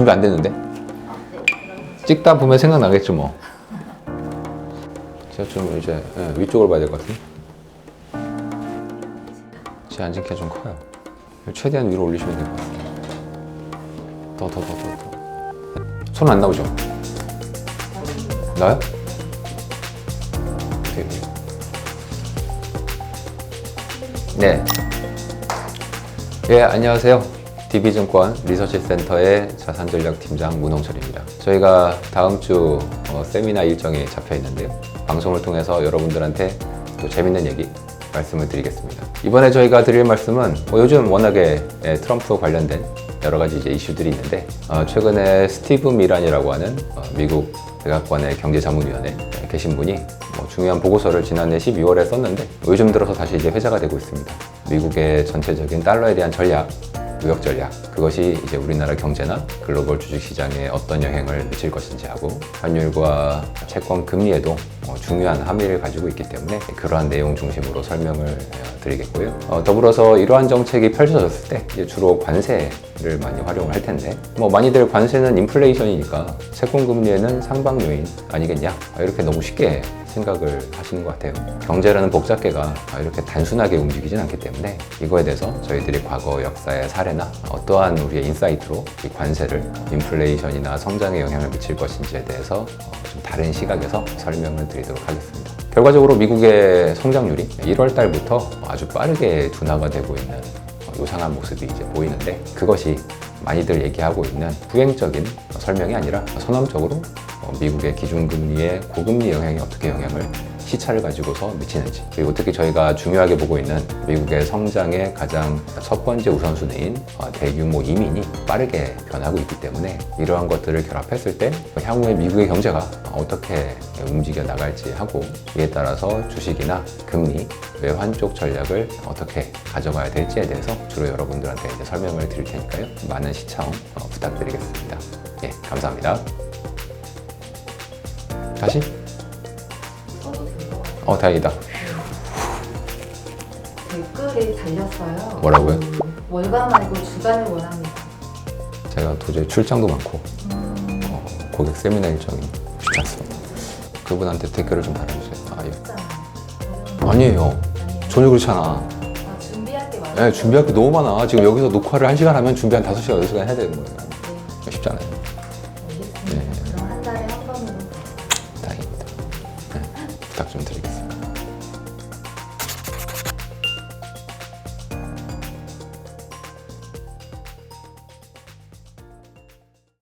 준비 안 됐는데? 찍다 보면 생각나겠죠 뭐. 제가 좀 이제 예, 위쪽을 봐야 될 것 같은데. 제 앉은 키가 좀 커요. 최대한 위로 올리시면 될 것 같아요. 더, 더, 더, 더, 더. 손 안 나오죠? 나요? 되게. 네. 예, 안녕하세요. DB증권 리서치센터의 자산전략팀장 문홍철입니다. 저희가 다음 주 어, 세미나 일정이 잡혀 있는데요. 방송을 통해서 여러분들한테 또 재밌는 얘기 말씀을 드리겠습니다. 이번에 저희가 드릴 말씀은 뭐 요즘 워낙에 예, 트럼프 관련된 여러 가지 이제 이슈들이 있는데 어, 최근에 스티브 미란이라고 하는 어, 미국 백악관의 경제자문위원회 계신 분이 뭐 중요한 보고서를 지난해 12월에 썼는데 요즘 들어서 다시 이제 회자가 되고 있습니다. 미국의 전체적인 달러에 대한 전략, 무역 전략. 그것이 이제 우리나라 경제나 글로벌 주식 시장에 어떤 영향을 미칠 것인지 하고 환율과 채권 금리에도 어, 중요한 함의를 가지고 있기 때문에 그러한 내용 중심으로 설명을 어, 드리겠고요. 어, 더불어서 이러한 정책이 펼쳐졌을 때 주로 관세를 많이 활용을 할 텐데 뭐 많이들 관세는 인플레이션이니까 채권 금리에는 상방 요인 아니겠냐 아, 이렇게 너무 쉽게 생각을 하시는 것 같아요. 경제라는 복잡계가 이렇게 단순하게 움직이진 않기 때문에 이거에 대해서 저희들이 과거 역사의 사례나 어떠한 우리의 인사이트로 이 관세를 인플레이션이나 성장에 영향을 미칠 것인지에 대해서 어, 좀 다른 시각에서 설명을 드 리도록 하겠습니다. 결과적으로 미국의 성장률이 1월 달부터 아주 빠르게 둔화가 되고 있는 어, 요상한 모습이 이제 보이는데 그것이 많이들 얘기하고 있는 부행적인 설명이 아니라 선언적으로 어, 미국의 기준금리의 고금리 영향이 어떻게 영향을 시차를 가지고서 미치는지 그리고 특히 저희가 중요하게 보고 있는 미국의 성장의 가장 첫 번째 우선순위인 어, 대규모 이민이 빠르게 변하고 있기 때문에 이러한 것들을 결합했을 때 향후에 미국의 경제가 어떻게 움직여 나갈지 하고 이에 따라서 주식이나 금리, 외환 쪽 전략을 어떻게 가져가야 될지에 대해서 주로 여러분들한테 이제 설명을 드릴 테니까요. 많은 시청 어, 부탁드리겠습니다. 예, 감사합니다. 다시? 어, 다행이다. 댓글이 달렸어요. 뭐라고요? 음, 월간 말고 주간을 원합니다. 제가 도저히 출장도 많고 어, 고객 세미나 일정이 쉽지 않습니다. 그분한테 댓글을 좀 달아주세요. 아, 예. 했잖아요. 아니에요. 전혀 그렇지 않아. 아, 준비할 게 많아요. 네, 준비할 게 너무 많아. 지금 여기서 녹화를 1시간 하면 준비 한 5시간, 6시간 해야 되는 거예요. 네, 쉽지 않아요. 알겠습니다. 네. 부탁 좀 드리겠습니다.